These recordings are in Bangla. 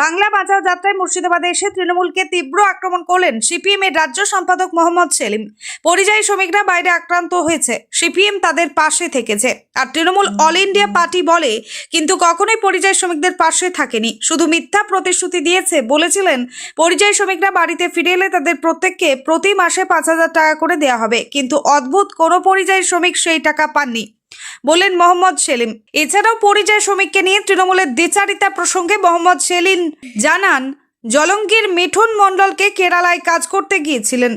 বাংলা বাজার যাত্রায় মুর্শিদাবাদে এসে তৃণমূলকে তীব্র আক্রমণ করলেন সিপিএম এর রাজ্য সম্পাদক মোহাম্মদ সেলিম। পরিযায়ী শ্রমিকরা বাইরে আক্রান্ত হয়েছে। সিপিএম তাদের পাশে থেকেছে। আর তৃণমূল অল ইন্ডিয়া পার্টি বলে, কিন্তু কখনোই পরিযায়ী শ্রমিকদের পাশে থাকেনি। শুধু মিথ্যা প্রতিশ্রুতি দিয়েছে বলেছিলেন, পরিযায়ী শ্রমিকরা বাড়িতে ফিরে এলে তাদের প্রত্যেককে প্রতি মাসে পাঁচ হাজার টাকা করে দেওয়া হবে। কিন্তু অদ্ভুত কোনো পরিযায়ী শ্রমিক সেই টাকা পাননি। বললেন মোহাম্মদ সেলিম। এছাড়াও পরিযায়ী শ্রমিককে নিয়ে তৃণমূলের দ্বিচারিতা প্রসঙ্গে মোহাম্মদ সেলিম জানান, জলঙ্গির মিঠুন মণ্ডলকে কেরালায় কাজ করতে গিয়েছিলেন।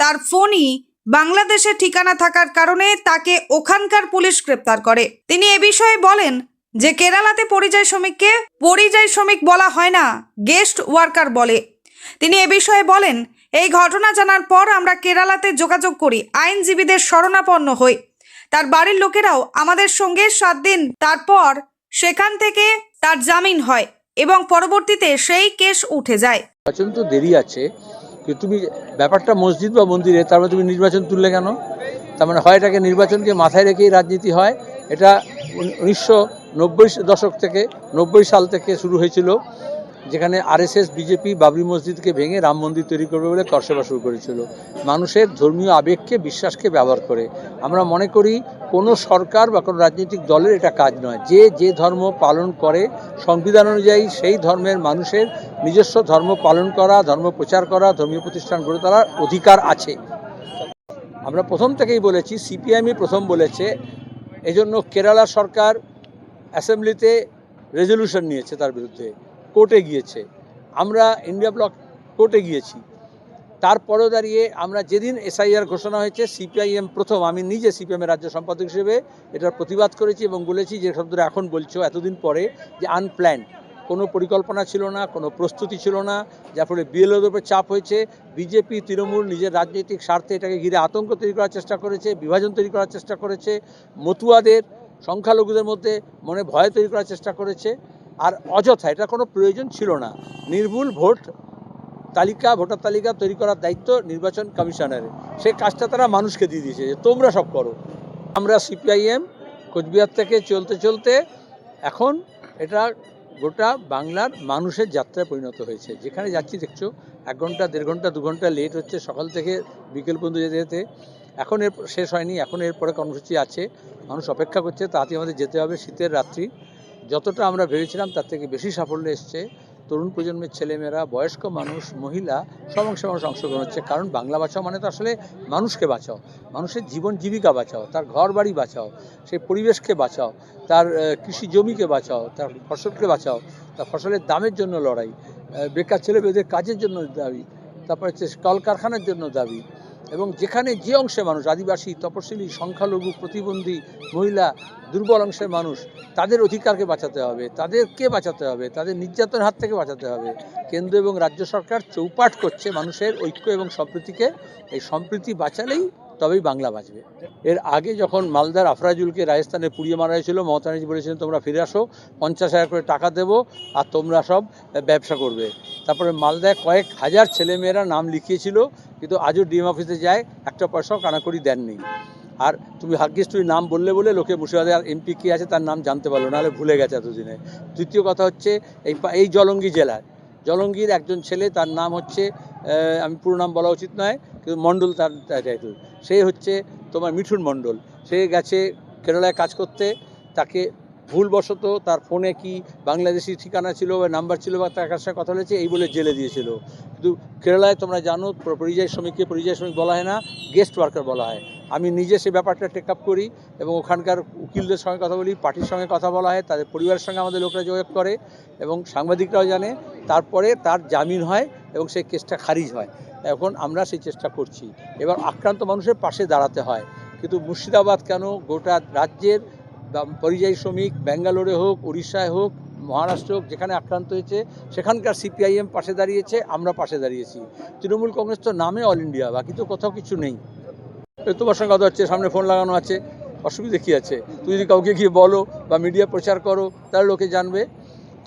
তার ফোনই বাংলাদেশে ঠিকানা থাকার কারণে তাকে ওখানকার পুলিশ গ্রেপ্তার করে। তিনি এ বিষয়ে বলেন যে, কেরালাতে পরিযায়ী শ্রমিককে পরিযায়ী শ্রমিক বলা হয় না, গেস্ট ওয়ার্কার বলে। তিনি এ বিষয়ে বলেন, এই ঘটনা জানার পর আমরা কেরালাতে যোগাযোগ করি, আইনজীবীদের শরণাপন্ন হই। তার বাড়ির লোকেরাও আমাদের সঙ্গে সাত দিন তারপর সেখান থেকে তার জামিন হয় এবং পরবর্তীতে সেই কেস উঠে যায়। নির্বাচন তো দেরি আছে, কিন্তু তুমি ব্যাপারটা মসজিদ বা মন্দিরে, তারপরে তুমি নির্বাচন তুললে কেন? তার মানে হয় এটাকে নির্বাচনকে মাথায় রেখেই রাজনীতি হয়? এটা উনিশশো নব্বই দশক থেকে, নব্বই সাল থেকে শুরু হয়েছিল। যেখানে আরএসএস, বিজেপি, বাবরি মসজিদকে ভেঙে রাম মন্দির তৈরি করবে বলে করসেবা শুরু করেছিল। মানুষের ধর্মীয় আবেগকে, বিশ্বাসকে ব্যবহার করে। আমরা মনে করি কোনো সরকার বা কোনো রাজনৈতিক দলের এটা কাজ নয়। যে যে ধর্ম পালন করে সংবিধান অনুযায়ী সেই ধর্মের মানুষের নিজস্ব ধর্ম পালন করা, ধর্ম প্রচার করা, ধর্মীয় প্রতিষ্ঠান গড়ে তোলার অধিকার আছে। আমরা প্রথম থেকেই বলেছি, সিপিআইএমই প্রথম বলেছে, এজন্য কেরালা সরকার অ্যাসেম্বলিতে রেজলিউশন নিয়েছে তার বিরুদ্ধে। কোর্টে গিয়েছে। আমরা ইন্ডিয়া ব্লক কোর্টে গিয়েছি। তারপরেও দাঁড়িয়ে আমরা যেদিন এসআইআর ঘোষণা হয়েছে সিপিআইএম প্রথম, আমি নিজে সিপিএমের রাজ্য সম্পাদক হিসেবে এটার প্রতিবাদ করেছি এবং বলেছি যে শব্দটা এখন বলছো, এতদিন পরে যে আনপ্ল্যান কোনো পরিকল্পনা ছিল না, কোনো প্রস্তুতি ছিল না, যার ফলে বিএলওদের উপর চাপ হয়েছে। বিজেপি তৃণমূল নিজের রাজনৈতিক স্বার্থে এটাকে ঘিরে আতঙ্ক তৈরি করার চেষ্টা করেছে, বিভাজন তৈরি করার চেষ্টা করেছে, মতুয়াদের, সংখ্যালঘুদের মধ্যে মনে ভয় তৈরি করার চেষ্টা করেছে। আর অযথা এটা কোনো প্রয়োজন ছিল না। নির্ভুল ভোট তালিকা, ভোটার তালিকা তৈরি করার দায়িত্ব নির্বাচন কমিশনের সেই কাজটা তারা মানুষকে দিয়ে দিয়েছে যে, তোমরা সব করো। আমরা সিপিআইএম কোচবিহার থেকে চলতে চলতে এখন এটা গোটা বাংলার মানুষের যাত্রায় পরিণত হয়েছে। যেখানে যাচ্ছি দেখছ, এক ঘণ্টা, দেড় ঘণ্টা, দু ঘণ্টা লেট হচ্ছে, সকাল থেকে বিকেল পর্যন্ত যেতে যেতে। এখন এর শেষ হয়নি, এখন এরপরে কর্মসূচি আছে। মানুষ অপেক্ষা করছে, তাড়াতাড়ি আমাদের যেতে হবে শীতের রাত্রি। যতটা আমরা ভেবেছিলাম তার থেকে বেশি সাফল্য এসছে। তরুণ প্রজন্মের ছেলেমেয়েরা, বয়স্ক মানুষ, মহিলা সব অংশে মানুষ অংশগ্রহণ হচ্ছে। কারণ বাংলা বাঁচাও মানে তো আসলে মানুষকে বাঁচাও। মানুষের জীবন জীবিকা বাঁচাও, তার ঘর বাড়ি বাঁচাও, সেই পরিবেশকে বাঁচাও, তার কৃষি জমিকে বাঁচাও, তার ফসলকে বাঁচাও, তার ফসলের দামের জন্য লড়াই বেকার ছেলে মেয়েদের কাজের জন্য দাবি, তারপর হচ্ছে কলকারখানার জন্য দাবি এবং যেখানে যে অংশে মানুষ, আদিবাসী, তপশিলি, সংখ্যালঘু, প্রতিবন্ধী, মহিলা, দুর্বল অংশের মানুষ, তাদের অধিকারকে বাঁচাতে হবে, তাদেরকে বাঁচাতে হবে, তাদের নির্যাতনের হাত থেকে বাঁচাতে হবে। কেন্দ্র এবং রাজ্য সরকার চৌপাট করছে মানুষের ঐক্য এবং সম্প্রীতিকে। এই সম্প্রীতি বাঁচালেই তবেই বাংলা বাঁচবে। এর আগে যখন মালদার আফরাজুলকে রাজস্থানে পুড়িয়ে মারা হয়েছিল, মমতা বলেছিলেন, তোমরা ফিরে আসো, পঞ্চাশ হাজার করে টাকা দেবো আর তোমরা সব ব্যবসা করবে। তারপরে মালদায় কয়েক হাজার ছেলেমেয়েরা নাম লিখিয়েছিল কিন্তু আজও ডিএম অফিসে যায়, একটা পয়সাও কানাকড়ি দেননি। আর তুমি ভাগ্যিস তুমি নাম বললে বলে লোকে মুর্শিদাবাদে আর এমপি কে আছে তার নাম জানতে পারল, নাহলে ভুলে গেছে এতদিনে। দ্বিতীয় কথা হচ্ছে, এই এই জলঙ্গি জেলায়, জলঙ্গির একজন ছেলে, তার নাম হচ্ছে আমি পুরো নাম বলা উচিত নয়, কিন্তু মণ্ডল তার টাইটেল সে হচ্ছে তোমার মিঠুন মণ্ডল। সে গেছে কেরালায় কাজ করতে, তাকে ভুলবশত তার ফোনে কি বাংলাদেশি ঠিকানা ছিল বা নাম্বার ছিল বা তার কাছে কথা বলেছে এই বলে জেলে দিয়েছিল। কিন্তু কেরালায় তোমরা জানো পরিযায়ী শ্রমিককে পরিযায়ী শ্রমিক বলা হয় না গেস্ট ওয়ার্কার বলা হয়। আমি নিজে সে ব্যাপারটা টেক আপ করি এবং ওখানকার উকিলদের সঙ্গে কথা বলি, পার্টির সঙ্গে কথা বলা হয়, তাদের পরিবারের সঙ্গে আমাদের লোকরা যোগাযোগ করে এবং সাংবাদিকরাও জানে। তারপরে তার জামিন হয় এবং সেই কেসটা খারিজ হয়। এখন আমরা সেই চেষ্টা করছি। এবার আক্রান্ত মানুষের পাশে দাঁড়াতে হয়। কিন্তু মুর্শিদাবাদ কেন? গোটা রাজ্যের পরিযায়ী শ্রমিক ব্যাঙ্গালোরে হোক উড়িষ্যায় হোক মহারাষ্ট্র হোক যেখানে আক্রান্ত হয়েছে সেখানকার সিপিআইএম পাশে দাঁড়িয়েছে আমরা পাশে দাঁড়িয়েছি। তৃণমূল কংগ্রেস তো নামে অল ইন্ডিয়া বাকি তো কোথাও কিছু নেই। তোমার সঙ্গে কথা হচ্ছে সামনে ফোন লাগানো আছে অসুবিধে কী আছে? তুই যদি কাউকে গিয়ে বলো বা মিডিয়া প্রচার করো তাহলে লোকে জানবে।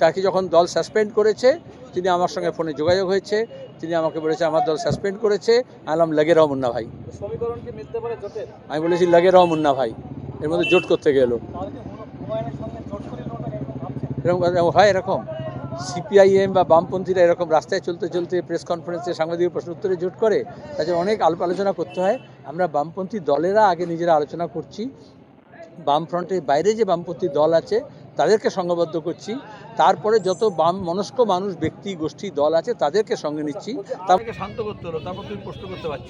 তাকে যখন দল সাসপেন্ড করেছে তিনি আমার সঙ্গে ফোনে যোগাযোগ হয়েছে তিনি আমাকে বলেছে আমার দল সাসপেন্ড করেছে। আলাম লাগে রহ মুন্না ভাই। আমি বলেছি লাগে রহ মুন্না ভাই। এর মধ্যে জোট করতে গেলো। এরকম হয় এরকম। সিপিআইএম বা বামপন্থীরা এরকম রাস্তায় চলতে চলতে প্রেস কনফারেন্সে সাংবাদিক প্রশ্ন উত্তরে জোট করে, তাদের অনেক আলাপ আলোচনা করতে হয়। আমরা বামপন্থী দলেরা আগে নিজেরা আলোচনা করছি। বামফ্রন্টের বাইরে যে বামপন্থী দল আছে, তাদেরকে সংঘবদ্ধ করছি। তারপরে যত বাম মনস্ক মানুষ, ব্যক্তি, গোষ্ঠী, দল আছে, তাদেরকে সঙ্গে নিচ্ছি। তাদেরকে শান্ত করতে হলো। তারপর তুমি প্রশ্ন করতে পারছ।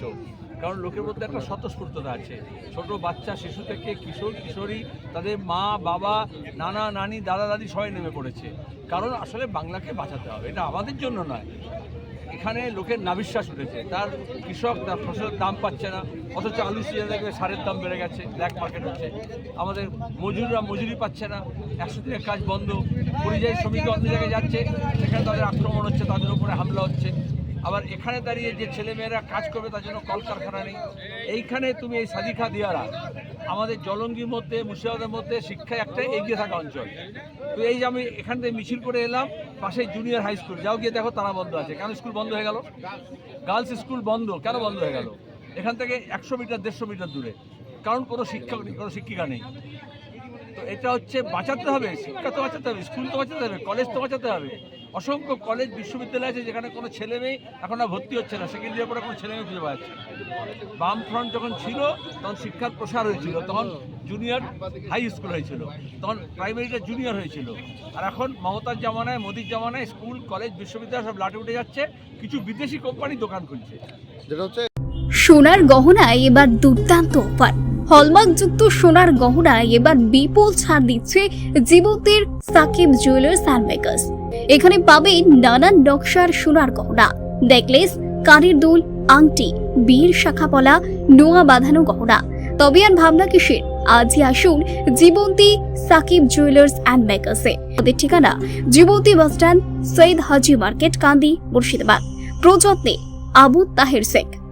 কারণ লোকের মধ্যে একটা স্বতঃস্ফূর্ততা আছে। ছোট বাচ্চা, শিশু থেকে কিশোর, কিশোরী, তাদের মা, বাবা, নানা, নানি, দাদা, দাদি সবাই নেমে পড়েছে। কারণ আসলে বাংলাকে বাঁচাতে হবে। এটা আমাদের জন্য নয়। এখানে লোকের নাবিশ্বাস উঠেছে। তার কৃষক, তার ফসলের দাম পাচ্ছে না। অথচ আলু সিজনে দেখবে সারের দাম বেড়ে গেছে। ব্ল্যাক মার্কেট হচ্ছে। আমাদের মজুররা মজুরি পাচ্ছে না। একশো দিনের কাজ বন্ধ। পরিযায়ী শ্রমিক অন্য জায়গায় যাচ্ছে। সেখানে তাদের আক্রমণ হচ্ছে, তাদের উপরে হামলা হচ্ছে। আবার এখানে দাঁড়িয়ে যে ছেলেমেয়েরা কাজ করবে তার জন্য কলকারখানা নেই। এইখানে তুমি এই সাদিখা দিয়ারা, আমাদের জলঙ্গির মধ্যে, মুর্শিদাবাদের মধ্যে শিক্ষায় একটা এগিয়ে থাকা অঞ্চল। তো এই যে আমি এখান থেকে মিছিল করে এলাম, পাশে জুনিয়র হাই স্কুল যাও গিয়ে দেখো তারা বন্ধ আছে। কেন স্কুল বন্ধ হয়ে গেল? গার্লস স্কুল বন্ধ। কেন বন্ধ হয়ে গেল? এখান থেকে একশো মিটার দেড়শো মিটার দূরে। কারণ কোনো শিক্ষক নেই, কোনো শিক্ষিকা নেই। তো এটা হচ্ছে বাঁচাতে হবে, শিক্ষা তো বাঁচাতে হবে স্কুল তো বাঁচাতে হবে কলেজ তো বাঁচাতে হবে। অসংখ্য কলেজ বিশ্ববিদ্যালয় আছে যেখানে কোনো ছেলে মেয়ে এখন আর ভর্তি হচ্ছে না। সেকেন্ড ইয়ার পরে কোনো ছেলে মেয়ে খুঁজে পাওয়া যাচ্ছে না। বাম ফ্রন্ট যখন ছিল তখন শিক্ষার প্রসার হয়েছিল। তখন জুনিয়র হাই স্কুল হয়েছিল। তখন প্রাইমারিটা জুনিয়র হয়েছিল। আর এখন মমতার জামানায় মোদির জামানায় স্কুল কলেজ বিশ্ববিদ্যালয় সব লাটে উঠে যাচ্ছে। কিছু বিদেশি কোম্পানি দোকান খুলছে। সোনার গহনায় এবার দুর্দান্ত অফার। হলমার্কযুক্ত সোনার গহনায় এবার বিপুল ছাড় দিচ্ছে জীবতের সাকিব জুয়েলার্স অ্যান্ড মেকার্স এখানে পাবেন নানান নকশার সোনার গহনা, নেকলেস, কানের দুল, আংটি, বীর শাখাপলা নোয়া বাঁধানো গহনা। তবে আর ভাবনা কিসের? আজই আসুন জীবন্তী সাকিব জুয়েলার্স অ্যান্ড মেকার্সে। ওদের ঠিকানা Jibanti bus stand Syed Haji market, Kandi, Murshidabad. প্রযত্নে Abu Taher Sheikh.